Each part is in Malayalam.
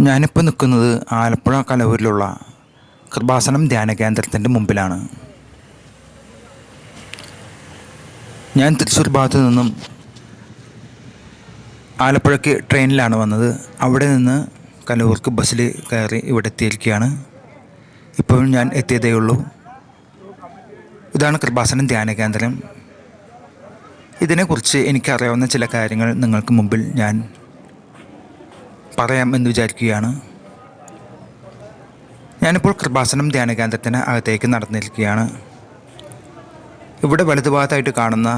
ഞാനിപ്പോൾ നിൽക്കുന്നത് ആലപ്പുഴ കലവൂരിലുള്ള കൃപാസനം ധ്യാന കേന്ദ്രത്തിന്റെ മുമ്പിലാണ്. ഞാൻ തൃശ്ശൂർ ഭാഗത്തു നിന്നും ആലപ്പുഴയ്ക്ക് ട്രെയിനിലാണ് വന്നത്. അവിടെ നിന്ന് കലവൂർക്ക് ബസ്സിൽ കയറി ഇവിടെ എത്തിയിരിക്കുകയാണ്. ഇപ്പോൾ ഞാൻ എത്തിയതേ ഉള്ളൂ. ഇതാണ് കൃപാസനം ധ്യാന കേന്ദ്രം. ഇതിനെക്കുറിച്ച് എനിക്കറിയാവുന്ന ചില കാര്യങ്ങൾ നിങ്ങൾക്ക് മുമ്പിൽ ഞാൻ പറയാം എന്ന് വിചാരിക്കുകയാണ്. ഞാനിപ്പോൾ കൃപാസനം ധ്യാന കേന്ദ്രത്തിന് അകത്തേക്ക് നടന്നിരിക്കുകയാണ്. ഇവിടെ വലതുഭാഗത്തായിട്ട് കാണുന്ന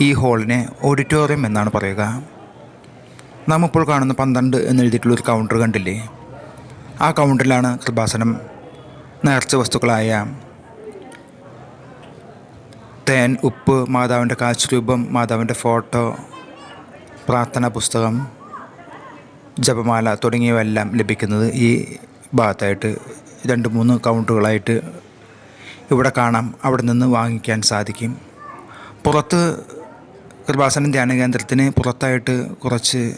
ഈ ഹാളിനെ ഓഡിറ്റോറിയം എന്നാണ് പറയുക. നാം ഇപ്പോൾ കാണുന്ന പന്ത്രണ്ട് എന്നെഴുതിയിട്ടുള്ള ഒരു കൗണ്ടർ കണ്ടില്ലേ? ആ കൗണ്ടറിലാണ് കൃപാസനം നേർച്ച വസ്തുക്കളായ തേൻ ഉപ്പ് മാതാവിന്റെ കാശുരൂപം മാതാവിന്റെ ഫോട്ടോ പ്രാർത്ഥനാ പുസ്തകം ജപമാല തുടങ്ങിയവയെല്ലാം ലഭിക്കുന്നത് ഈ ഭാഗത്തായിട്ട് രണ്ട് മൂന്ന് കൗണ്ടറുകളായിട്ട് ഇവിടെ കാണാം. അവിടെ നിന്ന് വാങ്ങിക്കാൻ സാധിക്കും. പുറത്ത് കൃപാസനം ധ്യാന കേന്ദ്രത്തിന് പുറത്തായിട്ട് കുറച്ച്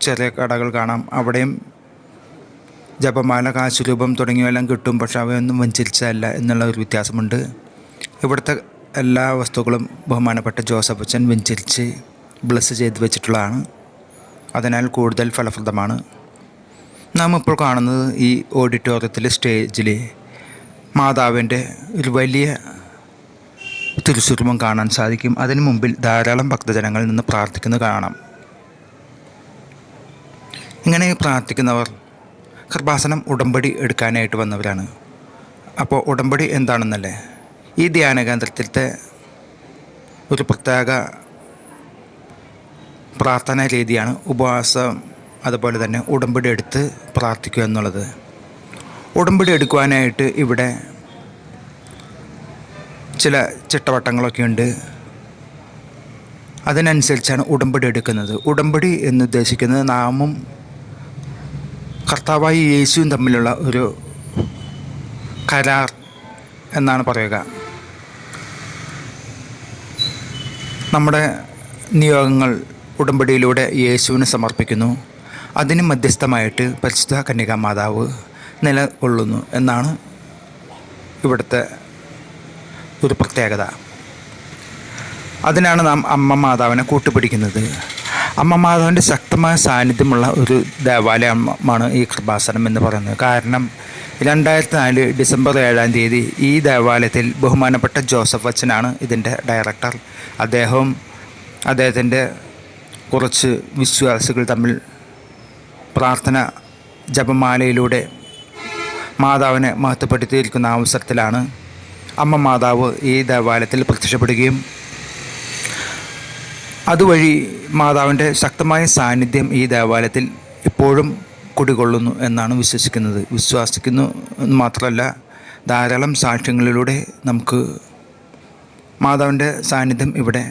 ചെറിയ കടകൾ കാണാം. അവിടെയും ജപമാല കാശുരൂപം തുടങ്ങിയവയെല്ലാം കിട്ടും പക്ഷെ അവയൊന്നും വഞ്ചരിച്ചതല്ല എന്നുള്ള ഒരു വ്യത്യാസമുണ്ട്. ഇവിടുത്തെ എല്ലാ വസ്തുക്കളും ബഹുമാനപ്പെട്ട ജോസഫ് അച്ഛൻ വെഞ്ചരിച്ച് ബ്ലസ് ചെയ്ത് വെച്ചിട്ടുള്ളതാണ്. അതിനാൽ കൂടുതൽ ഫലപ്രദമാണ്. നാം ഇപ്പോൾ കാണുന്നത് ഈ ഓഡിറ്റോറിയത്തിലെ സ്റ്റേജിൽ മാതാവിന്റെ ഒരു വലിയ തിരുസ്വരൂപം കാണാൻ സാധിക്കും. അതിനു മുമ്പിൽ ധാരാളം ഭക്തജനങ്ങളിൽ നിന്ന് പ്രാർത്ഥിക്കുന്നത് കാണാം. ഇങ്ങനെ പ്രാർത്ഥിക്കുന്നവർ കൃപാസനം ഉടമ്പടി എടുക്കാനായിട്ട് വന്നവരാണ്. അപ്പോൾ ഉടമ്പടി എന്താണെന്നല്ലേ? ഈ ധ്യാന കേന്ദ്രത്തിലത്തെ ഒരു പ്രത്യേക പ്രാർത്ഥനാ രീതിയാണ് ഉപവാസം അതുപോലെ തന്നെ ഉടമ്പടി എടുത്ത് പ്രാർത്ഥിക്കുക എന്നുള്ളത്. ഉടമ്പടി എടുക്കുവാനായിട്ട് ഇവിടെ ചില ചിട്ടവട്ടങ്ങളൊക്കെ ഉണ്ട്. അതിനനുസരിച്ചാണ് ഉടമ്പടി എടുക്കുന്നത്. ഉടമ്പടി എന്ന് ഉദ്ദേശിക്കുന്നത് നാമും കർത്താവായി യേശുവും തമ്മിലുള്ള ഒരു കരാർ എന്നാണ് പറയുക. നമ്മുടെ നിയോഗങ്ങൾ ഉടമ്പടിയിലൂടെ യേശുവിന് സമർപ്പിക്കുന്നു. അതിന് മധ്യസ്ഥമായിട്ട് പരിശുദ്ധ കന്യക മാതാവ് നിലകൊള്ളുന്നു എന്നാണ് ഇവിടുത്തെ ഒരു പ്രത്യേകത. അതിനാണ് നാം അമ്മ മാതാവിനെ കൂട്ടുപിടിക്കുന്നത്. അമ്മ മാതാവിന്റെ ശക്തമായ സാന്നിധ്യമുള്ള ഒരു ദേവാലയമാണ് ഈ കൃപാസനം എന്ന് പറയുന്നത്. കാരണം രണ്ടായിരത്തി നാല് ഡിസംബർ ഏഴാം തീയതി ഈ ദേവാലയത്തിൽ ബഹുമാനപ്പെട്ട ജോസഫ് അച്ഛനാണ് ഇതിന്റെ ഡയറക്ടർ. അദ്ദേഹവും അദ്ദേഹത്തിന്റെ കുറച്ച് വിശ്വാസികൾ തമ്മിൽ പ്രാർത്ഥന ജപമാലയിലൂടെ മാതാവിനെ മഹത്വപ്പെടുത്തിയിരിക്കുന്ന അവസരത്തിലാണ് അമ്മ മാതാവ് ഈ ദേവാലയത്തിൽ പ്രത്യക്ഷപ്പെടുകയും അതുവഴി മാതാവിന്റെ ശക്തമായ സാന്നിധ്യം ഈ ദേവാലയത്തിൽ ഇപ്പോഴും കുടികൊള്ളുന്നു എന്നാണ് വിശ്വസിക്കുന്നത്. വിശ്വസിക്കുന്നു എന്ന് മാത്രമല്ല ധാരാളം സാക്ഷ്യങ്ങളിലൂടെ നമുക്ക് മാതാവിന്റെ സാന്നിധ്യം ഇവിടെ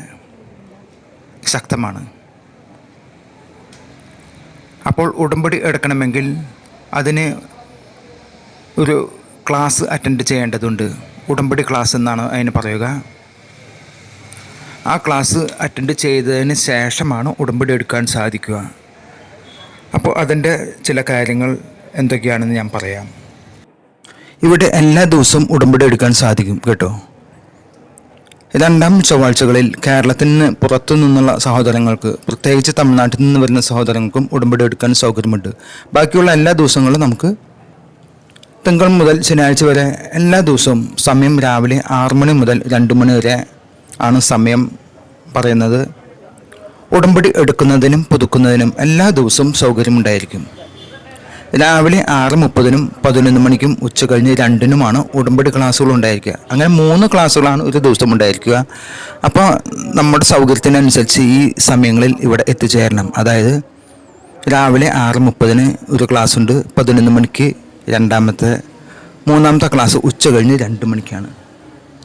ശക്തമാണ്. അപ്പോൾ ഉടമ്പടി എടുക്കണമെങ്കിൽ അതിന് ഒരു ക്ലാസ് അറ്റൻഡ് ചെയ്യേണ്ടതുണ്ട്. ഉടമ്പടി ക്ലാസ് എന്നാണ് അതിന് പറയുക. ആ ക്ലാസ് അറ്റൻഡ് ചെയ്തതിന് ശേഷമാണ് ഉടമ്പടി എടുക്കാൻ സാധിക്കുക. അപ്പോൾ അതിന്റെ ചില കാര്യങ്ങൾ എന്തൊക്കെയാണെന്ന് ഞാൻ പറയാം. ഇവിടെ എല്ലാ ദിവസവും ഉടമ്പടി എടുക്കാൻ സാധിക്കും കേട്ടോ. രണ്ടാം ചൊവ്വാഴ്ചകളിൽ കേരളത്തിന് പുറത്തു നിന്നുള്ള സഹോദരങ്ങൾക്ക് പ്രത്യേകിച്ച് തമിഴ്നാട്ടിൽ നിന്ന് വരുന്ന സഹോദരങ്ങൾക്കും ഉടമ്പടി എടുക്കാൻ സൗകര്യമുണ്ട്. ബാക്കിയുള്ള എല്ലാ ദിവസങ്ങളും നമുക്ക് തിങ്കൾ മുതൽ ശനിയാഴ്ച വരെ എല്ലാ ദിവസവും സമയം രാവിലെ ആറ് മണി മുതൽ രണ്ട് മണി വരെ ആണ് സമയം പറയുന്നത്. ഉടമ്പടി എടുക്കുന്നതിനും പുതുക്കുന്നതിനും എല്ലാ ദിവസവും സൗകര്യമുണ്ടായിരിക്കും. രാവിലെ ആറ് മുപ്പതിനും പതിനൊന്ന് മണിക്കും ഉച്ച കഴിഞ്ഞ് രണ്ടിനുമാണ് ഉടമ്പടി ക്ലാസ്സുകൾ ഉണ്ടായിരിക്കുക. അങ്ങനെ മൂന്ന് ക്ലാസ്സുകളാണ് ഒരു ദിവസം ഉണ്ടായിരിക്കുക. അപ്പോൾ നമ്മുടെ സൗകര്യത്തിനനുസരിച്ച് ഈ സമയങ്ങളിൽ ഇവിടെ എത്തിച്ചേരണം. അതായത് രാവിലെ ആറ് മുപ്പതിന് ഒരു ക്ലാസ് ഉണ്ട് പതിനൊന്ന് മണിക്ക് രണ്ടാമത്തെ മൂന്നാമത്തെ ക്ലാസ് ഉച്ച കഴിഞ്ഞ് രണ്ട് മണിക്കാണ്.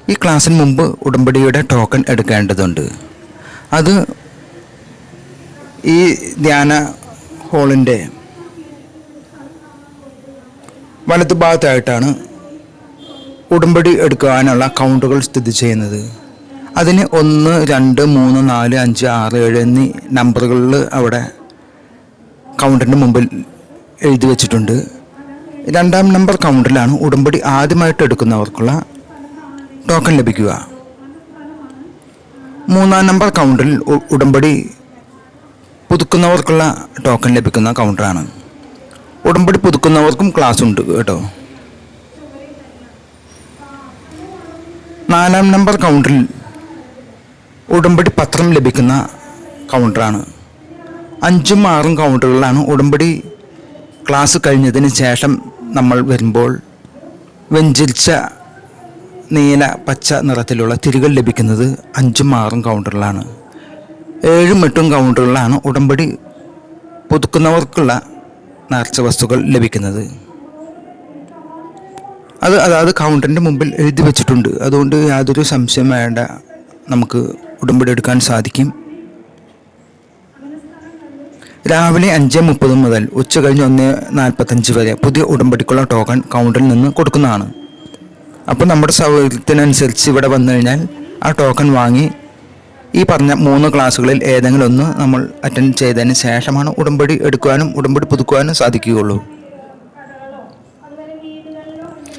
ഈ ക്ലാസ്സിന് മുമ്പ് ഉടമ്പടിയുടെ ടോക്കൺ എടുക്കേണ്ടതുണ്ട്. അത് ഈ ധ്യാന ഹാളിന്റെ വലതുഭാഗത്തായിട്ടാണ് ഉടമ്പടി എടുക്കാനുള്ള കൗണ്ടുകൾ സ്ഥിതി ചെയ്യുന്നത്. അതിന് ഒന്ന് രണ്ട് മൂന്ന് നാല് അഞ്ച് ആറ് ഏഴ് എന്നീ നമ്പറുകളിൽ അവിടെ കൗണ്ടറിന് മുമ്പിൽ എഴുതി വച്ചിട്ടുണ്ട്. രണ്ടാം നമ്പർ കൗണ്ടറിലാണ് ഉടമ്പടി ആദ്യമായിട്ട് എടുക്കുന്നവർക്കുള്ള ടോക്കൺ ലഭിക്കുക. മൂന്നാം നമ്പർ കൗണ്ടറിൽ ഉടമ്പടി പുതുക്കുന്നവർക്കുള്ള ടോക്കൺ ലഭിക്കുന്ന കൗണ്ടറാണ് ഉടമ്പടി പുതുക്കുന്നവർക്കും ക്ലാസ് ഉണ്ട് കേട്ടോ. നാലാം നമ്പർ കൗണ്ടറിൽ ഉടമ്പടി പത്രം ലഭിക്കുന്ന കൗണ്ടറാണ് അഞ്ചും ആറും കൗണ്ടറുകളിലാണ് ഉടമ്പടി ക്ലാസ് കഴിഞ്ഞതിന് ശേഷം നമ്മൾ വരുമ്പോൾ വെഞ്ചരിച്ച നീല പച്ച നിറത്തിലുള്ള തിരികൾ ലഭിക്കുന്നത് അഞ്ചും ആറും കൗണ്ടറിലാണ് ഏഴും എട്ടും കൗണ്ടറുകളിലാണ് ഉടമ്പടി പുതുക്കുന്നവർക്കുള്ള നേർച്ച വസ്തുക്കൾ ലഭിക്കുന്നത്. അത് അതായത് കൗണ്ടറിന്റെ മുമ്പിൽ എഴുതി വെച്ചിട്ടുണ്ട്. അതുകൊണ്ട് യാതൊരു സംശയം വേണ്ട. നമുക്ക് ഉടമ്പടി എടുക്കാൻ സാധിക്കും. രാവിലെ അഞ്ച് മുപ്പത് മുതൽ ഉച്ച കഴിഞ്ഞ് ഒന്ന് നാൽപ്പത്തഞ്ച് വരെ പുതിയ ഉടമ്പടിക്കുള്ള ടോക്കൺ കൗണ്ടറിൽ നിന്ന് കൊടുക്കുന്നതാണ്. അപ്പോൾ നമ്മുടെ സൗകര്യത്തിനനുസരിച്ച് ഇവിടെ വന്നു കഴിഞ്ഞാൽ ആ ടോക്കൺ വാങ്ങി ഈ പറഞ്ഞ മൂന്ന് ക്ലാസ്സുകളിൽ ഏതെങ്കിലും ഒന്ന് നമ്മൾ അറ്റൻഡ് ചെയ്തതിന് ശേഷമാണ് ഉടമ്പടി എടുക്കുവാനും ഉടമ്പടി പുതുക്കുവാനും സാധിക്കുകയുള്ളൂ.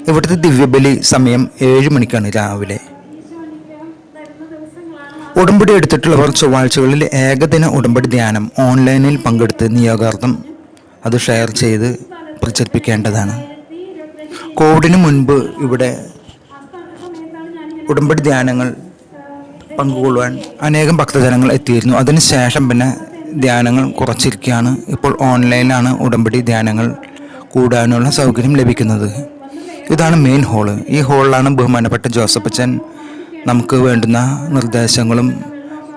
ഇവിടുത്തെ ദിവ്യബലി സമയം ഏഴ് മണിക്കാണ് രാവിലെ. ഉടമ്പടി എടുത്തിട്ടുള്ളവർ ചൊവ്വാഴ്ചകളിൽ ഏകദിന ഉടമ്പടി ധ്യാനം ഓൺലൈനിൽ പങ്കെടുത്ത് നിയോഗാർത്ഥം അത് ഷെയർ ചെയ്ത് പ്രചരിപ്പിക്കേണ്ടതാണ്. കോവിഡിന് മുൻപ് ഇവിടെ ഉടമ്പടി ധ്യാനങ്ങൾ പങ്കുകൊള്ളുവാൻ അനേകം ഭക്തജനങ്ങൾ എത്തിയിരുന്നു. അതിനുശേഷം പിന്നെ ധ്യാനങ്ങൾ കുറച്ചിരിക്കുകയാണ്. ഇപ്പോൾ ഓൺലൈനിലാണ് ഉടമ്പടി ധ്യാനങ്ങൾ കൂടാനുള്ള സൗകര്യം ലഭിക്കുന്നത്. ഇതാണ് മെയിൻ ഹോൾ ഈ ഹോളിലാണ് ബഹുമാനപ്പെട്ട ജോസഫ് അച്ഛൻ നമുക്ക് വേണ്ടുന്ന നിർദ്ദേശങ്ങളും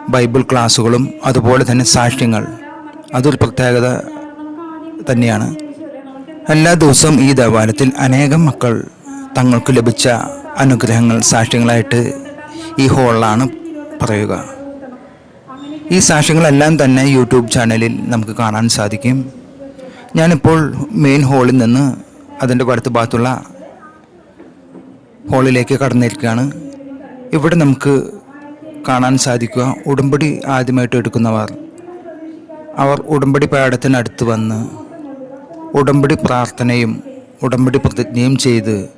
ബൈബിൾ ക്ലാസ്സുകളും അതുപോലെ തന്നെ സാക്ഷ്യങ്ങൾ. അതൊരു പ്രത്യേകത തന്നെയാണ്. എല്ലാ ദിവസവും ഈ ദേവാലയത്തിൽ അനേകം മക്കൾ തങ്ങൾക്ക് ലഭിച്ച അനുഗ്രഹങ്ങൾ സാക്ഷ്യങ്ങളായിട്ട് ഈ ഹോളിലാണ് പറയുക. ഈ സാക്ഷ്യങ്ങളെല്ലാം തന്നെ യൂട്യൂബ് ചാനലിൽ നമുക്ക് കാണാൻ സാധിക്കും. ഞാനിപ്പോൾ മെയിൻ ഹാളിൽ നിന്ന് അതിന്റെ വലത്ത് ഭാഗത്തുള്ള ഹാളിലേക്ക് കടന്നിരിക്കുകയാണ്. ഇവിടെ നമുക്ക് കാണാൻ സാധിക്കുക. ഉടമ്പടി ആദ്യമായിട്ട് എടുക്കുന്നവർ. അവർ ഉടമ്പടി പാടത്തിനടുത്ത് വന്ന് ഉടമ്പടി പ്രാർത്ഥനയും ഉടമ്പടി പ്രതിജ്ഞയും ചെയ്ത്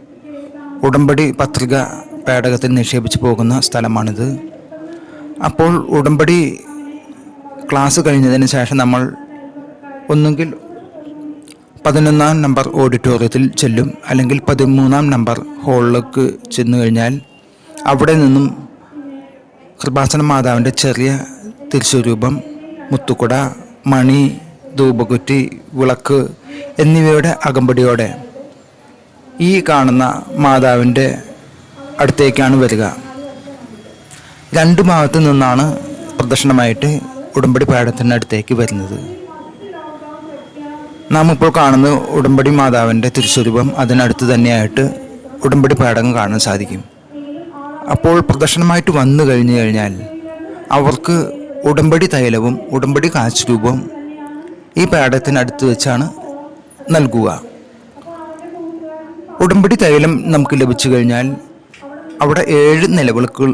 ഉടമ്പടി പത്രിക പേടകത്തിൽ നിക്ഷേപിച്ച് പോകുന്ന സ്ഥലമാണിത്. അപ്പോൾ ഉടമ്പടി ക്ലാസ് കഴിഞ്ഞതിന് ശേഷം നമ്മൾ ഒന്നുകിൽ പതിനൊന്നാം നമ്പർ ഓഡിറ്റോറിയത്തിൽ ചെല്ലും അല്ലെങ്കിൽ പതിമൂന്നാം നമ്പർ ഹാളിലേക്ക് ചെന്ന് കഴിഞ്ഞാൽ അവിടെ നിന്നും കൃപാസന മാതാവിന്റെ ചെറിയ തിരിച്ചുരൂപം മുത്തുക്കുട മണി ധൂപകുറ്റി വിളക്ക് എന്നിവയുടെ അകമ്പടിയോടെ ഈ കാണുന്ന മാതാവിന്റെ അടുത്തേക്കാണ് വരിക. രണ്ട് ഭാഗത്തു നിന്നാണ് പ്രദക്ഷിണമായിട്ട് ഉടമ്പടി അടുത്തേക്ക് വരുന്നത്. നാം ഇപ്പോൾ കാണുന്ന ഉടമ്പടി മാതാവിന്റെ തിരുസ്വരൂപം അതിനടുത്ത് തന്നെയായിട്ട് ഉടമ്പടി പാടകം കാണാൻ സാധിക്കും. അപ്പോൾ പ്രദർശനമായിട്ട് വന്നു കഴിഞ്ഞു കഴിഞ്ഞാൽ അവർക്ക് ഉടമ്പടി തൈലവും ഉടമ്പടി കാച്ചുരൂപവും ഈ പാടത്തിനടുത്ത് വെച്ചാണ് നൽകുക. ഉടമ്പടി തൈലം നമുക്ക് ലഭിച്ചു കഴിഞ്ഞാൽ അവിടെ ഏഴ് നിലവിളക്കുകൾ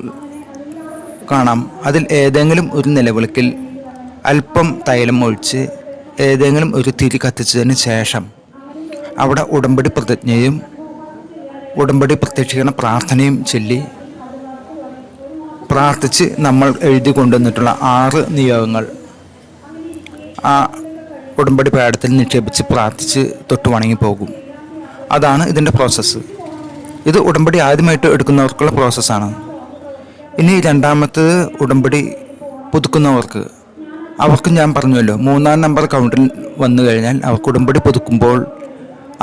കാണാം. അതിൽ ഏതെങ്കിലും ഒരു നിലവിളക്കിൽ അല്പം തൈലം ഒഴിച്ച് ഏതെങ്കിലും ഒരു തിരി കത്തിച്ചതിന് ശേഷം അവിടെ ഉടമ്പടി പ്രതിജ്ഞയും ഉടമ്പടി പ്രത്യക്ഷീകരണ പ്രാർത്ഥനയും ചൊല്ലി പ്രാർത്ഥിച്ച് നമ്മൾ എഴുതി കൊണ്ടുവന്നിട്ടുള്ള ആറ് നിയോഗങ്ങൾ ആ ഉടമ്പടി പാടത്തിൽ നിക്ഷേപിച്ച് പ്രാർത്ഥിച്ച് തൊട്ട് വണങ്ങി പോകും. അതാണ് ഇതിന്റെ പ്രോസസ്സ് ഇത് ഉടമ്പടി ആദ്യമായിട്ട് എടുക്കുന്നവർക്കുള്ള പ്രോസസ്സാണ് ഇനി രണ്ടാമത്തത് ഉടമ്പടി പുതുക്കുന്നവർക്ക്. അവർക്ക് ഞാൻ പറഞ്ഞല്ലോ മൂന്നാം നമ്പർ കൗണ്ടിൽ വന്നു കഴിഞ്ഞാൽ അവർക്ക് ഉടമ്പടി പുതുക്കുമ്പോൾ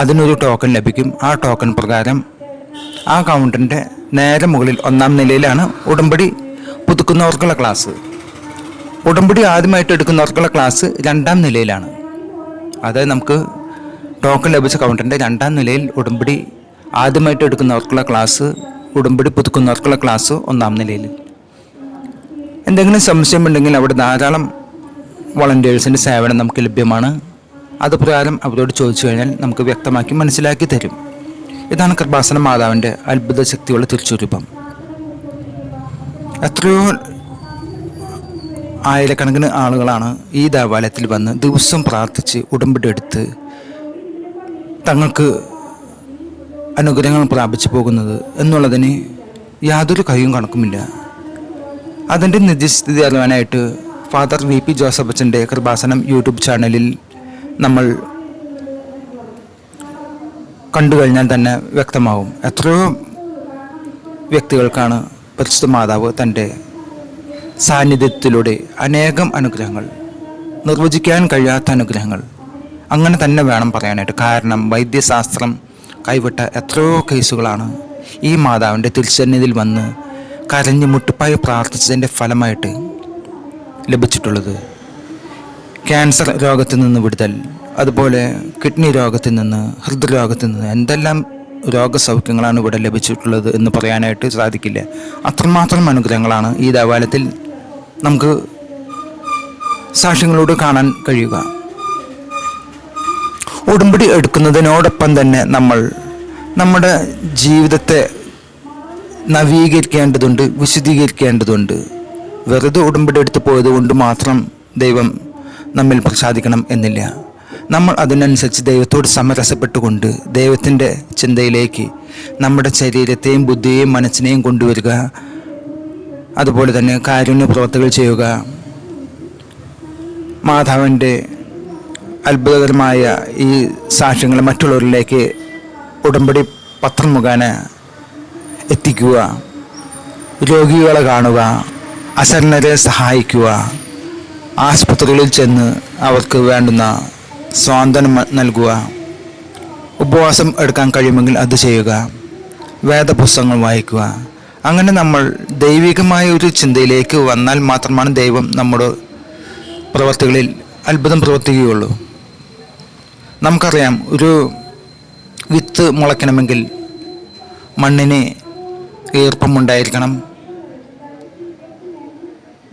അതിനൊരു ടോക്കൺ ലഭിക്കും. ആ ടോക്കൺ പ്രകാരം ആ കൗണ്ടിന്റെ നേരെ മുകളിൽ ഒന്നാം നിലയിലാണ് ഉടമ്പടി പുതുക്കുന്നവർക്കുള്ള ക്ലാസ് ഉടമ്പടി ആദ്യമായിട്ട് എടുക്കുന്നവർക്കുള്ള ക്ലാസ് രണ്ടാം നിലയിലാണ്. അതായത് നമുക്ക് ടോക്കൺ ലഭിച്ച കൗണ്ടറിന്റെ രണ്ടാം നിലയിൽ ഉടമ്പടി ആദ്യമായിട്ട് എടുക്കുന്നവർക്കുള്ള ക്ലാസ് ഉടമ്പടി പുതുക്കുന്നവർക്കുള്ള ക്ലാസ് ഒന്നാം നിലയിൽ. എന്തെങ്കിലും സംശയമുണ്ടെങ്കിൽ അവിടെ ധാരാളം വളണ്ടിയേഴ്സിന്റെ സേവനം നമുക്ക് ലഭ്യമാണ്. അത് പ്രകാരം അവരോട് ചോദിച്ചു കഴിഞ്ഞാൽ നമുക്ക് വ്യക്തമാക്കി മനസ്സിലാക്കി തരും. ഇതാണ് കൃപാസന മാതാവിന്റെ അത്ഭുത ശക്തിയുള്ള തിരിച്ചുരൂപം. എത്രയോ ആയിരക്കണക്കിന് ആളുകളാണ് ഈ ദേവാലയത്തിൽ വന്ന് ദിവസം പ്രാർത്ഥിച്ച് ഉടമ്പടി എടുത്ത് തങ്ങൾക്ക് അനുഗ്രഹങ്ങൾ പ്രാപിച്ചു പോകുന്നത് എന്നുള്ളതിന് യാതൊരു കൈയും കണക്കുമില്ല. അതിന്റെ നിജസ്ഥിതി അറിയാനായിട്ട് ഫാദർ വി പി ജോസഫ് അച്ഛന്റെ കൃപാസനം യൂട്യൂബ് ചാനലിൽ നമ്മൾ കണ്ടു കഴിഞ്ഞാൽ തന്നെ വ്യക്തമാവും. എത്രയോ വ്യക്തികൾക്കാണ് പരിശുദ്ധ മാതാവ് തന്റെ സാന്നിധ്യത്തിലൂടെ അനേകം അനുഗ്രഹങ്ങൾ നിർവചിക്കാൻ കഴിയാത്ത അനുഗ്രഹങ്ങൾ അങ്ങനെ തന്നെ വേണം പറയാനായിട്ട്. കാരണം വൈദ്യശാസ്ത്രം കൈവിട്ട എത്രയോ കേസുകളാണ് ഈ മാതാവിന്റെ തിരിച്ചന്നിധിയിൽ വന്ന് കരഞ്ഞ് മുട്ടിപ്പായി പ്രാർത്ഥിച്ചതിന്റെ ഫലമായിട്ട് ലഭിച്ചിട്ടുള്ളത്. ക്യാൻസർ രോഗത്തിൽ നിന്ന് വിടുതൽ അതുപോലെ കിഡ്നി രോഗത്തിൽ നിന്ന് ഹൃദ്രോഗത്തിൽ നിന്ന് എന്തെല്ലാം രോഗസൗഖ്യങ്ങളാണ് ഇവിടെ ലഭിച്ചിട്ടുള്ളത് എന്ന് പറയാനായിട്ട് സാധിക്കില്ല. അത്രമാത്രം അനുഗ്രഹങ്ങളാണ് ഈ ദേവാലയത്തിൽ നമുക്ക് സാക്ഷ്യങ്ങളോട് കാണാൻ കഴിയുക. ഉടമ്പടി എടുക്കുന്നതിനോടൊപ്പം തന്നെ നമ്മൾ നമ്മുടെ ജീവിതത്തെ നവീകരിക്കേണ്ടതുണ്ട് വിശദീകരിക്കേണ്ടതുണ്ട് വെറുതെ ഉടമ്പടി എടുത്തു പോയത് കൊണ്ട് മാത്രം ദൈവം നമ്മിൽ പ്രസാദിക്കണം എന്നില്ല. നമ്മൾ അതിനനുസരിച്ച് ദൈവത്തോട് സമരസപ്പെട്ടുകൊണ്ട് ദൈവത്തിന്റെ ചിന്തയിലേക്ക് നമ്മുടെ ശരീരത്തെയും ബുദ്ധിയെയും മനസ്സിനെയും കൊണ്ടുവരിക. അതുപോലെ തന്നെ കാരുണ്യ പ്രവർത്തികൾ ചെയ്യുക. മാധവന്റെ അത്ഭുതകരമായ ഈ സാക്ഷ്യങ്ങൾ മറ്റുള്ളവരിലേക്ക് ഉടമ്പടി പത്രം മുഖേന എത്തിക്കുക രോഗികളെ കാണുക അശരണരെ സഹായിക്കുക ആശുപത്രികളിൽ ചെന്ന് അവർക്ക് വേണ്ടുന്ന സ്വാന്തനം നൽകുക ഉപവാസം എടുക്കാൻ കഴിയുമെങ്കിൽ അത് ചെയ്യുക വേദപുസ്തകങ്ങൾ വായിക്കുക. അങ്ങനെ നമ്മൾ ദൈവികമായ ഒരു ചിന്തയിലേക്ക് വന്നാൽ മാത്രമാണ് ദൈവം നമ്മുടെ പ്രവർത്തികളിൽ അത്ഭുതം പ്രവർത്തിക്കുകയുള്ളൂ. നമുക്കറിയാം ഒരു വിത്ത് മുളയ്ക്കണമെങ്കിൽ മണ്ണിന് ഈർപ്പമുണ്ടായിരിക്കണം.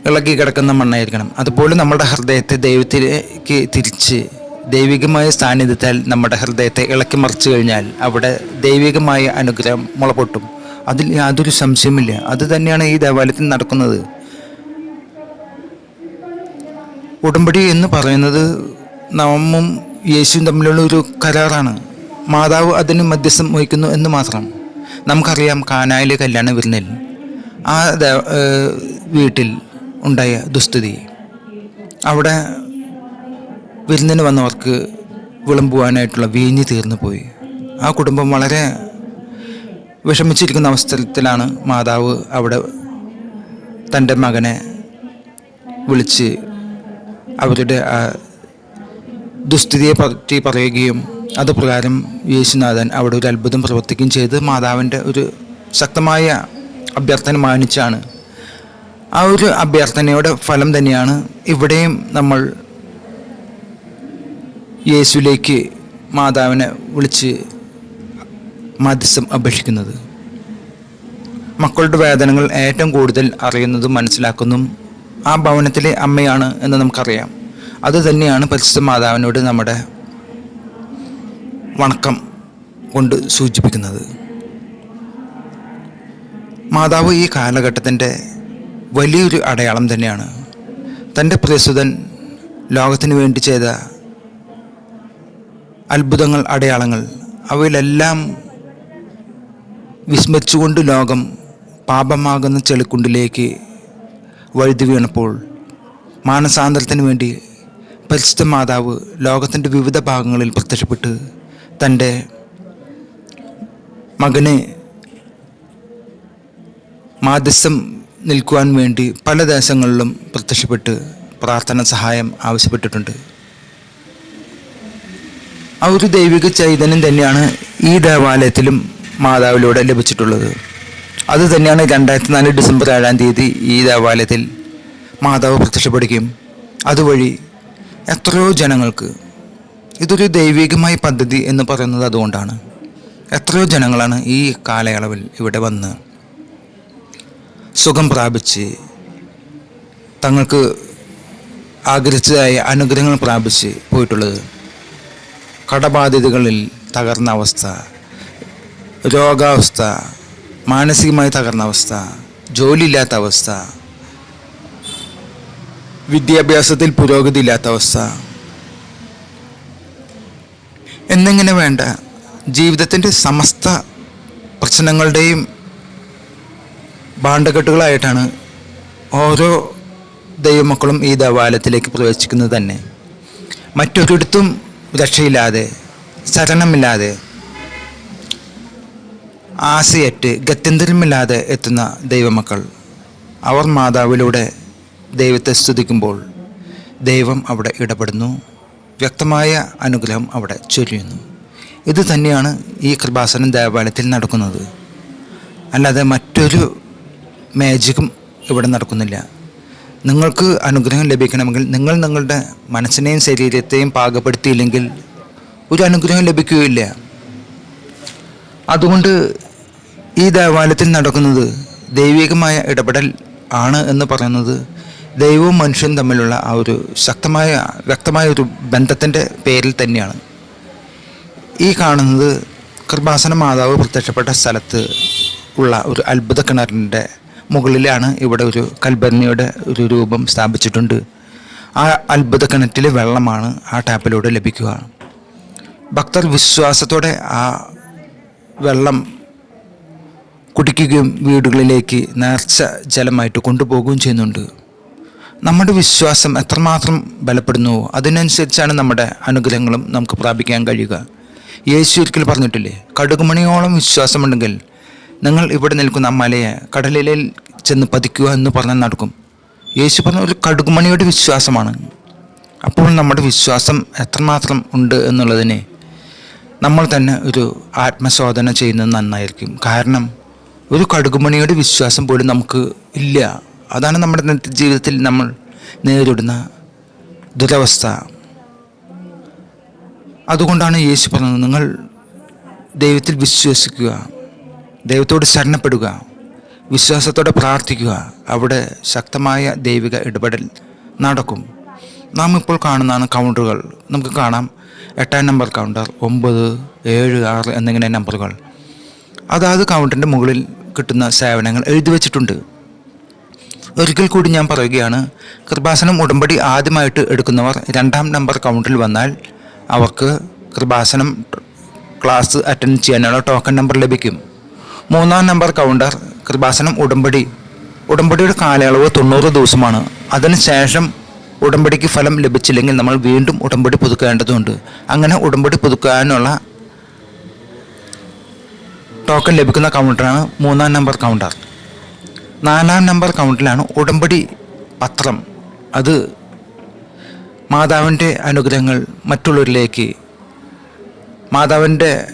ഇളകി കിടക്കുന്ന മണ്ണായിരിക്കണം. അതുപോലെ നമ്മുടെ ഹൃദയത്തെ ദൈവത്തിലേക്ക് തിരിച്ച് ദൈവികമായ സാന്നിധ്യത്താൽ നമ്മുടെ ഹൃദയത്തെ ഇളക്കി മറിച്ചു കഴിഞ്ഞാൽ അവിടെ ദൈവികമായ അനുഗ്രഹം മുളപൊട്ടും. അതിൽ യാതൊരു സംശയമില്ല അത് തന്നെയാണ് ഈ ദേവാലയത്തിൽ നടക്കുന്നത്. ഉടമ്പടി എന്ന് പറയുന്നത് നമ്മും യേശുവും തമ്മിലുള്ള ഒരു കരാറാണ്. മാതാവ് അതിന് മധ്യസ്ഥം വഹിക്കുന്നു എന്ന് മാത്രം. നമുക്കറിയാം കാനായിലെ കല്യാണം വിരുന്നിൽ ആ വീട്ടിൽ ഉണ്ടായ ദുസ്ഥിതി. അവിടെ വിരുന്നിന് വന്നവർക്ക് വിളമ്പുവാനായിട്ടുള്ള വീഞ്ഞ് തീർന്നു പോയി. ആ കുടുംബം വളരെ വിഷമിച്ചിരിക്കുന്ന അവസരത്തിലാണ് മാതാവ് അവിടെ തന്റെ മകനെ വിളിച്ച് അവരുടെ ആ ദുസ്ഥിതിയെ പറ്റി പറയുകയും അതുപ്രകാരം യേശുനാഥൻ അവിടെ ഒരു അത്ഭുതം പ്രവർത്തിക്കുകയും ചെയ്ത് മാതാവിന്റെ ഒരു ശക്തമായ അഭ്യർത്ഥന മാനിച്ചാണ്. ആ ഒരു അഭ്യർത്ഥനയുടെ ഫലം തന്നെയാണ് ഇവിടെയും നമ്മൾ യേശുവിലേക്ക് മാതാവിനെ വിളിച്ച് മധ്യസ്ഥം അപേക്ഷിക്കുന്നത്. മക്കളുടെ വേദനകൾ ഏറ്റവും കൂടുതൽ അറിയുന്നതും മനസ്സിലാക്കുന്നതും ആ ഭവനത്തിലെ അമ്മയാണ് എന്ന് നമുക്കറിയാം. അത് തന്നെയാണ് പരിശുദ്ധ മാതാവിനോട് നമ്മുടെ വണക്കം കൊണ്ട് സൂചിപ്പിക്കുന്നത്. മാതാവ് ഈ കാലഘട്ടത്തിന്റെ വലിയൊരു അടയാളം തന്നെയാണ്. തന്റെ പ്രസുതൻ ലോകത്തിന് വേണ്ടി ചെയ്ത അത്ഭുതങ്ങൾ അടയാളങ്ങൾ അവയിലെല്ലാം വിസ്മരിച്ചുകൊണ്ട് ലോകം പാപമാകുന്ന ചെളിക്കുണ്ടിലേക്ക് വഴുതി വീണപ്പോൾ മാനസാന്തരത്തിന് വേണ്ടി പരിശുദ്ധ മാതാവ് ലോകത്തിന്റെ വിവിധ ഭാഗങ്ങളിൽ പ്രത്യക്ഷപ്പെട്ട് തന്റെ മകനെ മാധ്യസ്ഥം നിൽക്കുവാൻ വേണ്ടി പല ദേശങ്ങളിലും പ്രത്യക്ഷപ്പെട്ട് പ്രാർത്ഥന സഹായം ആവശ്യപ്പെട്ടിട്ടുണ്ട്. ആ ഒരു ദൈവിക ചൈതന്യം തന്നെയാണ് ഈ ദേവാലയത്തിലും മാതാവിലൂടെ ലഭിച്ചിട്ടുള്ളത്. അത് തന്നെയാണ് രണ്ടായിരത്തി നാല് ഡിസംബർ ഏഴാം തീയതി ഈ ദേവാലയത്തിൽ മാതാവ് പ്രത്യക്ഷപ്പെടുകയും അതുവഴി എത്രയോ ജനങ്ങൾക്ക് ഇതൊരു ദൈവികമായ പദ്ധതി എന്ന് പറയുന്നത് അതുകൊണ്ടാണ്. എത്രയോ ജനങ്ങളാണ് ഈ കാലയളവിൽ ഇവിടെ വന്ന് സുഖം പ്രാപിച്ച് തങ്ങൾക്ക് ആഗ്രഹിച്ചതായ അനുഗ്രഹങ്ങൾ പ്രാപിച്ച് പോയിട്ടുള്ളത്. കടബാധ്യതകളിൽ തകർന്ന അവസ്ഥ രോഗാവസ്ഥ മാനസികമായി തകർന്ന അവസ്ഥ ജോലിയില്ലാത്ത അവസ്ഥ വിദ്യാഭ്യാസത്തിൽ പുരോഗതി ഇല്ലാത്ത അവസ്ഥ. എന്നിങ്ങനെ വേണ്ട. ജീവിതത്തിന്റെ സമസ്ത പ്രശ്നങ്ങളുടെയും ഭാണ്ഡക്കെട്ടുകളായിട്ടാണ് ഓരോ ദൈവമക്കളും ഈ ദവാലത്തിലേക്ക് പ്രവേശിക്കുന്നത് തന്നെ. മറ്റൊരിടത്തും രക്ഷയില്ലാതെ ശരണമില്ലാതെ ആശയറ്റ് ഗത്യന്തരമില്ലാതെ എത്തുന്ന ദൈവമക്കൾ. അവർ മാതാവിലൂടെ ദൈവത്തെ സ്തുതിക്കുമ്പോൾ ദൈവം അവിടെ ഇടപെടുന്നു. വ്യക്തമായ അനുഗ്രഹം അവിടെ ചൊരിയുന്നു. ഇത് തന്നെയാണ് ഈ കൃപാസനം ദേവാലയത്തിൽ നടക്കുന്നത്. അല്ലാതെ മറ്റൊരു മാജിക്കും ഇവിടെ നടക്കുന്നില്ല. നിങ്ങൾക്ക് അനുഗ്രഹം ലഭിക്കണമെങ്കിൽ നിങ്ങൾ നിങ്ങളുടെ മനസ്സിനെയും ശരീരത്തെയും പാകപ്പെടുത്തിയില്ലെങ്കിൽ ഒരു അനുഗ്രഹം ലഭിക്കുകയില്ല. അതുകൊണ്ട് ഈ ദേവാലയത്തിൽ നടക്കുന്നത് ദൈവികമായ ഇടപെടൽ ആണ് എന്ന് പറയുന്നത് ദൈവവും മനുഷ്യനും തമ്മിലുള്ള ആ ഒരു ശക്തമായ വ്യക്തമായ ഒരു ബന്ധത്തിന്റെ പേരിൽ തന്നെയാണ്. ഈ കാണുന്നത് കൃപാസന മാതാവ് പ്രത്യക്ഷപ്പെട്ട സ്ഥലത്ത് ഉള്ള ഒരു അത്ഭുത കിണറിന്റെ മുകളിലാണ് ഇവിടെ ഒരു കൽബർണിയുടെ ഒരു രൂപം സ്ഥാപിച്ചിട്ടുണ്ട്. ആ അത്ഭുത കിണറ്റിലെ വെള്ളമാണ് ആ ടാപ്പിലൂടെ ലഭിക്കുക. ഭക്തർ വിശ്വാസത്തോടെ ആ വെള്ളം കുടിക്കുകയും വീടുകളിലേക്ക് നേർച്ച ജലമായിട്ട് കൊണ്ടുപോകുകയും ചെയ്യുന്നുണ്ട്. നമ്മുടെ വിശ്വാസം എത്രമാത്രം ബലപ്പെടുന്നുവോ അതിനനുസരിച്ചാണ് നമ്മുടെ അനുഗ്രഹങ്ങളും നമുക്ക് പ്രാപിക്കാൻ കഴിയുക. യേശു ഒരിക്കൽ പറഞ്ഞിട്ടില്ലേ കടുകുമണിയോളം വിശ്വാസമുണ്ടെങ്കിൽ നിങ്ങൾ ഇവിടെ നിൽക്കുന്ന മലയെ കടലിൽ ചെന്ന് പതിക്കുക എന്ന് പറഞ്ഞാൽ നടക്കും. യേശു പറഞ്ഞ ഒരു കടുകുമണിയുടെ വിശ്വാസമാണ്. അപ്പോൾ നമ്മുടെ വിശ്വാസം എത്രമാത്രം ഉണ്ട് എന്നുള്ളതിനെ നമ്മൾ തന്നെ ഒരു ആത്മശോധന ചെയ്യുന്നത് നന്നായിരിക്കും. കാരണം ഒരു കടുകുമണിയുടെ വിശ്വാസം പോലും നമുക്ക് ഇല്ല. അതാണ് നമ്മുടെ ജീവിതത്തിൽ നമ്മൾ നേരിടുന്ന ദുരവസ്ഥ. അതുകൊണ്ടാണ് യേശു പറഞ്ഞത് നിങ്ങൾ ദൈവത്തിൽ വിശ്വസിക്കുക ദൈവത്തോട് ശരണപ്പെടുക വിശ്വാസത്തോടെ പ്രാർത്ഥിക്കുക. അവിടെ ശക്തമായ ദൈവിക ഇടപെടൽ നടക്കും. നാം ഇപ്പോൾ കാണുന്നതാണ് കൗണ്ടറുകൾ. നമുക്ക് കാണാം എട്ടാം നമ്പർ കൗണ്ടർ ഒമ്പത് ഏഴ് ആറ് എന്നിങ്ങനെ നമ്പറുകൾ. അതാത് കൗണ്ടറിന്റെ മുകളിൽ കിട്ടുന്ന സേവനങ്ങൾ എഴുതി വച്ചിട്ടുണ്ട്. ഒരിക്കൽ കൂടി ഞാൻ പറയുകയാണ് കൃപാസനം ഉടമ്പടി ആദ്യമായിട്ട് എടുക്കുന്നവർ രണ്ടാം നമ്പർ കൗണ്ടിൽ വന്നാൽ അവർക്ക് കൃപാസനം ക്ലാസ് അറ്റൻഡ് ചെയ്യാനുള്ള ടോക്കൺ നമ്പർ ലഭിക്കും. മൂന്നാം നമ്പർ കൗണ്ടർ കൃപാസനം ഉടമ്പടി. ഉടമ്പടിയുടെ കാലയളവ് തൊണ്ണൂറ് ദിവസമാണ്. അതിനുശേഷം ഉടമ്പടിക്ക് ഫലം ലഭിച്ചില്ലെങ്കിൽ നമ്മൾ വീണ്ടും ഉടമ്പടി പുതുക്കേണ്ടതുണ്ട്. അങ്ങനെ ഉടമ്പടി പുതുക്കാനുള്ള ടോക്കൺ ലഭിക്കുന്ന കൗണ്ടറാണ് മൂന്നാം നമ്പർ കൗണ്ടർ നാലാം നമ്പർ കൗണ്ടിലാണ് ഉടമ്പടി പത്രം. അത് മാതാവിന്റെ അനുഗ്രഹങ്ങൾ മറ്റുള്ളവരിലേക്ക് മാതാവിന്റെ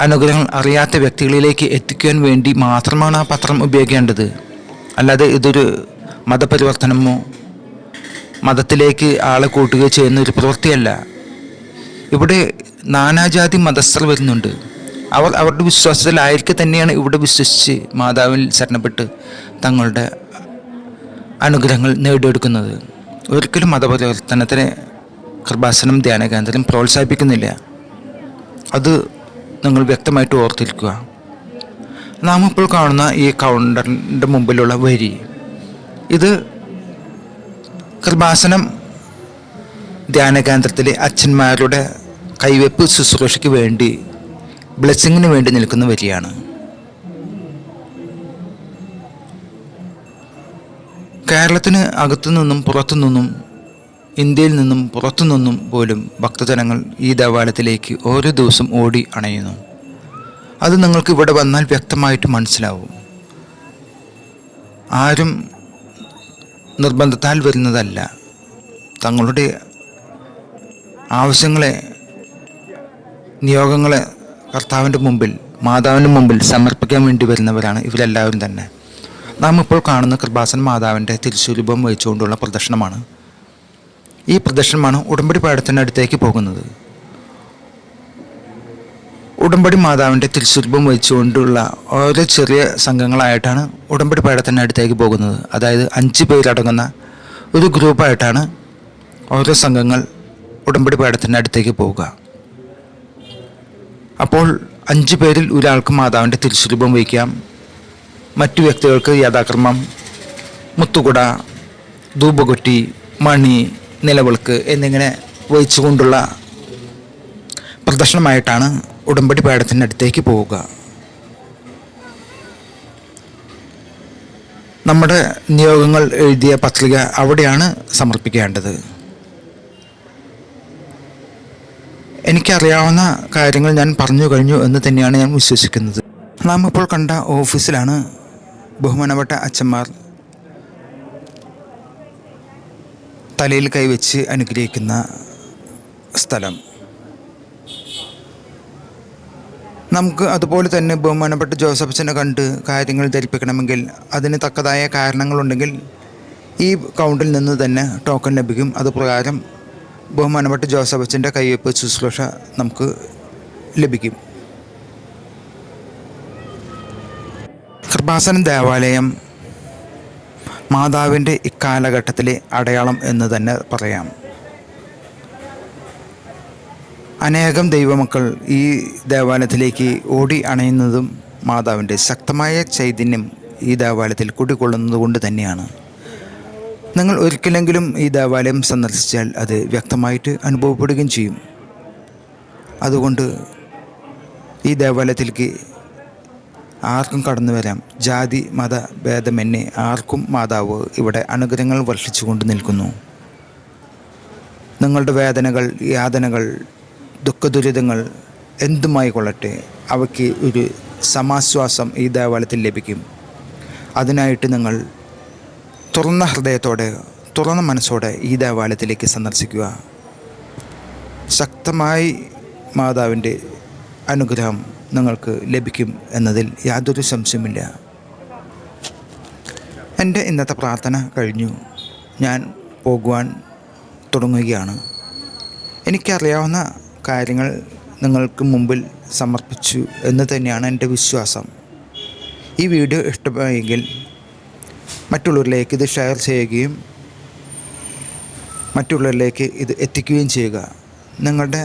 അനുഗ്രഹങ്ങൾ അറിയാത്ത വ്യക്തികളിലേക്ക് എത്തിക്കാൻ വേണ്ടി മാത്രമാണ് ആ പത്രം ഉപയോഗിക്കേണ്ടത്. അല്ലാതെ ഇതൊരു മതപരിവർത്തനമോ മതത്തിലേക്ക് ആളെ കൂട്ടുകയോ ചെയ്യുന്ന ഒരു പ്രവൃത്തിയല്ല. ഇവിടെ നാനാജാതി മതസ്ഥർ വരുന്നുണ്ട്. അവർ അവരുടെ വിശ്വാസത്തിലായിരിക്കെ തന്നെയാണ് ഇവിടെ വിശ്വസിച്ച് മാതാവിൽ ശരണപ്പെട്ട് തങ്ങളുടെ അനുഗ്രഹങ്ങൾ നേടിയെടുക്കുന്നത്. ഒരിക്കലും മതപരിവർത്തനത്തിന് കൃപാസനം ധ്യാന കേന്ദ്രം പ്രോത്സാഹിപ്പിക്കുന്നില്ല. അത് നിങ്ങൾ വ്യക്തമായിട്ട് ഓർത്തിരിക്കുക. നാം ഇപ്പോൾ കാണുന്ന ഈ കൗണ്ടറിന്റെ മുമ്പിലുള്ള വരി. ഇത് കൃപാസനം ധ്യാന കേന്ദ്രത്തിലെ അച്ഛന്മാരുടെ കൈവെപ്പ് ശുശ്രൂഷയ്ക്ക് വേണ്ടി ബ്ലെസ്സിങ്ങിന് വേണ്ടി നിൽക്കുന്ന വരിയാണ് കേരളത്തിന് അകത്തു നിന്നും പുറത്തു നിന്നും ഇന്ത്യയിൽ നിന്നും പുറത്തു നിന്നും പോലും ഭക്തജനങ്ങൾ ഈ ദേവാലയത്തിലേക്ക് ഓരോ ദിവസം ഓടി അണയുന്നു. അത് നിങ്ങൾക്ക് ഇവിടെ വന്നാൽ വ്യക്തമായിട്ട് മനസ്സിലാവും. ആരും നിർബന്ധത്താൽ വരുന്നതല്ല. തങ്ങളുടെ ആവശ്യങ്ങളെ നിയോഗങ്ങളെ കർത്താവിന്റെ മുമ്പിൽ മാതാവിന്റെ മുമ്പിൽ സമർപ്പിക്കാൻ വേണ്ടി വരുന്നവരാണ് ഇവരെല്ലാവരും തന്നെ. നാം ഇപ്പോൾ കാണുന്ന കൃപാസൻ മാതാവിന്റെ തിരുസ്വരൂപം വഹിച്ചുകൊണ്ടുള്ള പ്രദർശനമാണ്. ഈ പ്രദർശനമാണ് ഉടമ്പടി പാടത്തിന്റെ അടുത്തേക്ക് പോകുന്നത്. ഉടമ്പടി മാതാവിന്റെ തിരുസ്വരൂപം വഹിച്ചുകൊണ്ടുള്ള ഓരോ ചെറിയ സംഘങ്ങളായിട്ടാണ് ഉടമ്പടി അടുത്തേക്ക് പോകുന്നത്. അതായത് അഞ്ച് പേരടങ്ങുന്ന ഒരു ഗ്രൂപ്പായിട്ടാണ് ഓരോ സംഘങ്ങൾ ഉടമ്പടി അടുത്തേക്ക് പോവുക അപ്പോൾ അഞ്ച് പേരിൽ ഒരാൾക്ക് മാതാവിന്റെ തിരുസ്വരൂപം വഹിക്കാം. മറ്റു വ്യക്തികൾക്ക് യഥാക്രമം മുത്തുകുട ധൂപകുറ്റി മണി നിലവിളക്ക് എന്നിങ്ങനെ വഹിച്ചുകൊണ്ടുള്ള പ്രദർശനമായിട്ടാണ് ഉടമ്പടി പാടത്തിന്റെ അടുത്തേക്ക് പോവുക. നമ്മുടെ നിയോഗങ്ങൾ എഴുതിയ പത്രിക അവിടെയാണ് സമർപ്പിക്കേണ്ടത്. എനിക്കറിയാവുന്ന കാര്യങ്ങൾ ഞാൻ പറഞ്ഞു കഴിഞ്ഞു എന്ന് തന്നെയാണ് ഞാൻ വിശ്വസിക്കുന്നത്. നാം ഇപ്പോൾ കണ്ട ഓഫീസിലാണ് ബഹുമാനപ്പെട്ട അച്ഛന്മാർ തലയിൽ കൈവച്ച് അനുഗ്രഹിക്കുന്ന സ്ഥലം. നമുക്ക് അതുപോലെ തന്നെ ബഹുമാനപ്പെട്ട ജോസഫ് അച്ഛനെ കണ്ട് കാര്യങ്ങൾ ധരിപ്പിക്കണമെങ്കിൽ അതിന് തക്കതായ കാരണങ്ങളുണ്ടെങ്കിൽ ഈ കൗണ്ടിൽ നിന്ന് തന്നെ ടോക്കൺ ലഭിക്കും. അതുപ്രകാരം ബഹുമാനപ്പെട്ട ജോസഫ് അച്ഛന്റെ കയ്യൊപ്പ് ശുശ്രൂഷ നമുക്ക് ലഭിക്കും. കൃപാസനം ദേവാലയം മാതാവിന്റെ ഇക്കാലഘട്ടത്തിലെ അടയാളം എന്ന് തന്നെ പറയാം. അനേകം ദൈവമക്കൾ ഈ ദേവാലയത്തിലേക്ക് ഓടി അണയുന്നതും മാതാവിന്റെ ശക്തമായ ചൈതന്യം ഈ ദേവാലയത്തിൽ കുടികൊള്ളുന്നത് കൊണ്ട് തന്നെയാണ്. നിങ്ങൾ ഒരിക്കലെങ്കിലും ഈ ദേവാലയം സന്ദർശിച്ചാൽ അത് വ്യക്തമായിട്ട് അനുഭവപ്പെടുകയും ചെയ്യും. അതുകൊണ്ട് ഈ ദേവാലയത്തിലേക്ക് ആർക്കും കടന്നു വരാം. ജാതി മത ഭേദമെന്നെ ആർക്കും മാതാവ് ഇവിടെ അനുഗ്രഹങ്ങൾ വർഷിച്ചുകൊണ്ട് നിൽക്കുന്നു. നിങ്ങളുടെ വേദനകൾ യാതനകൾ ദുഃഖദുരിതങ്ങൾ എന്തുമായി കൊള്ളട്ടെ അവയ്ക്ക് ഒരു സമാശ്വാസം ഈ ദേവാലയത്തിൽ ലഭിക്കും. അതിനായിട്ട് നിങ്ങൾ തുറന്ന ഹൃദയത്തോടെ തുറന്ന മനസ്സോടെ ഈ ദേവാലയത്തിലേക്ക് സന്ദർശിക്കുക. ശക്തമായി മാതാവിന്റെ അനുഗ്രഹം നിങ്ങൾക്ക് ലഭിക്കും എന്നതിൽ യാതൊരു സംശയമില്ല എന്റെ ഇന്നത്തെ പ്രാർത്ഥന കഴിഞ്ഞു. ഞാൻ പോകുവാൻ തുടങ്ങുകയാണ്. എനിക്കറിയാവുന്ന കാര്യങ്ങൾ നിങ്ങൾക്ക് മുമ്പിൽ സമർപ്പിച്ചു എന്ന് തന്നെയാണ് എന്റെ വിശ്വാസം. ഈ വീഡിയോ ഇഷ്ടമായെങ്കിൽ മറ്റുള്ളവരിലേക്ക് ഇത് ഷെയർ ചെയ്യുകയും മറ്റുള്ളവരിലേക്ക് ഇത് എത്തിക്കുകയും ചെയ്യുക. നിങ്ങളുടെ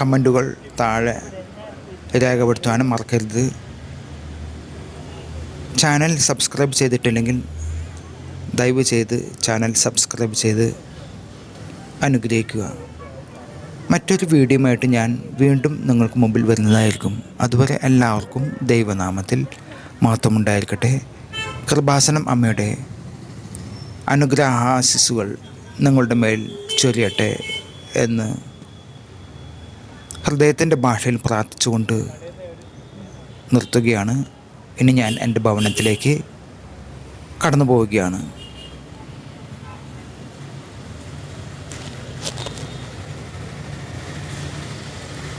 കമന്റുകൾ താഴെ രേഖപ്പെടുത്തുവാനും മറക്കരുത്. ചാനൽ സബ്സ്ക്രൈബ് ചെയ്തിട്ടില്ലെങ്കിൽ ദയവ് ചെയ്ത് ചാനൽ സബ്സ്ക്രൈബ് ചെയ്ത് അനുഗ്രഹിക്കുക. മറ്റൊരു വീഡിയോയുമായിട്ട് ഞാൻ വീണ്ടും നിങ്ങൾക്ക് മുമ്പിൽ വരുന്നതായിരിക്കും. അതുവരെ എല്ലാവർക്കും ദൈവനാമത്തിൽ മഹത്വമുണ്ടായിരിക്കട്ടെ കൃപാസനം അമ്മയുടെ അനുഗ്രഹാശിസുകൾ നിങ്ങളുടെ മേൽ ചൊരിയട്ടെ എന്ന് ഹൃദയത്തിന്റെ ഭാഷയിൽ പ്രാർത്ഥിച്ചുകൊണ്ട് നിർത്തുകയാണ്. ഇനി ഞാൻ എന്റെ ഭവനത്തിലേക്ക് കടന്നു പോവുകയാണ്